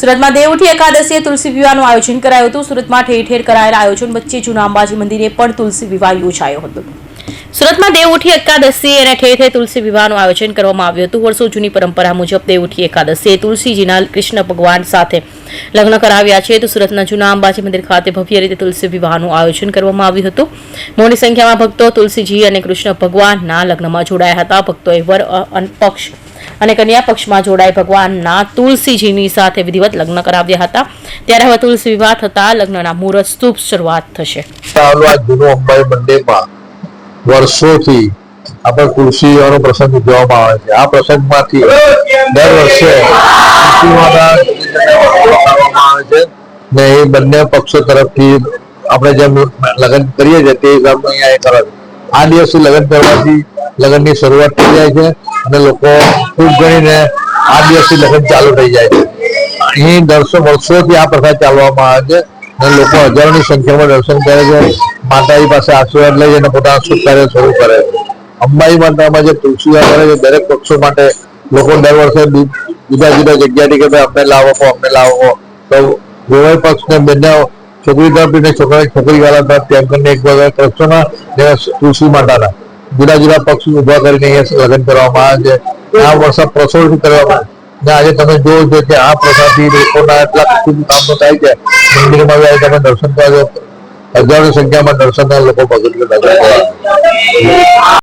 સુરતમાં દેવઉઠી એકાદશીએ તુલસી વિવાહનું આયોજન કરાયું હતું. સુરતમાં ઠેર ઠેર કરાયેલા આયોજન વચ્ચે જૂના અંબાજી મંદિરે પણ તુલસી વિવાહ યોજાયો હતો. સુરતમાં દેવઉઠી એકાદશી અને ઠેર ઠેર તુલસી વિવાહનું આયોજન કરવામાં આવ્યું હતું. વર્ષો જૂની પરંપરા મુજબ દેવઉઠી એકાદશીએ તુલસીજીના કૃષ્ણ ભગવાન સાથે લગ્ન કરાવ્યા છે. તો સુરતના જૂના અંબાજી મંદિર ખાતે ભવ્ય રીતે તુલસી વિવાહનું આયોજન કરવામાં આવ્યું હતું. મોટી સંખ્યામાં ભક્તો તુલસીજી અને કૃષ્ણ ભગવાનના લગ્નમાં જોડાયા હતા. ભક્તોએ વર પક્ષ અને કન્યા પક્ષમાં જોડાઈ ભગવાનના તુલસીજીની સાથે વિધિવત લગ્ન કરાવ્યા હતા. ત્યારે હવે તુલસી વિવાહ થતા લગ્નના મુહૂર્ત શુભ શરૂઆત થશે. વર્ષોથી આપણે તુલસીનો પ્રસંગ ઉજવવામાં આવે છે. આ પ્રસંગમાંથી દર વર્ષે તુલસી ને એ બંને પક્ષો તરફથી આપણે જેમ લગ્ન કરીએ છીએ તે હિસાબનું અહીંયા કરે આ દિવસે લગ્ન કરવાથી લગ્નની શરૂઆત થઈ જાય છે. અને લોકો ખૂબ ગણીને આ દિવસથી લગ્ન ચાલુ થઈ જાય અહીં દર્શન વર્ષોથી આ પ્રથા ચાલવામાં આવે છે અને લોકો હજારોની સંખ્યામાં દર્શન કરે છે. માતાજી પાસે આશીર્વાદ લઈ અને પોતાના શુભ કાર્ય શરૂ કરે છે. અંબાઈ માતામાં જે તુલસીદાર કરે છે, દરેક પક્ષો માટે લોકો દર વર્ષે જુદા જુદા જગ્યાથી કે ભાઈ અમને લાવો અમને લાવો તો ગોવાઈ પક્ષને બંને છોકરી તરફ છોકરા છોકરી વાળા તરફ તેમ કરીને એક બધા પક્ષોના તુલસી માતાના. જુદા જુદા પક્ષ ઊભા કરીને અહીંયા લગ્ન કરવામાં આવે છે. આ વર્ષ પ્રસોડ કરવામાં આવે. ને આજે તમે જોવો છો કે આ પ્રસાદથી લોકોના એટલા કામો થાય છે. મંદિરમાં આજે તમે દર્શન કરો હજારો સંખ્યામાં દર્શનના લોકો ભગત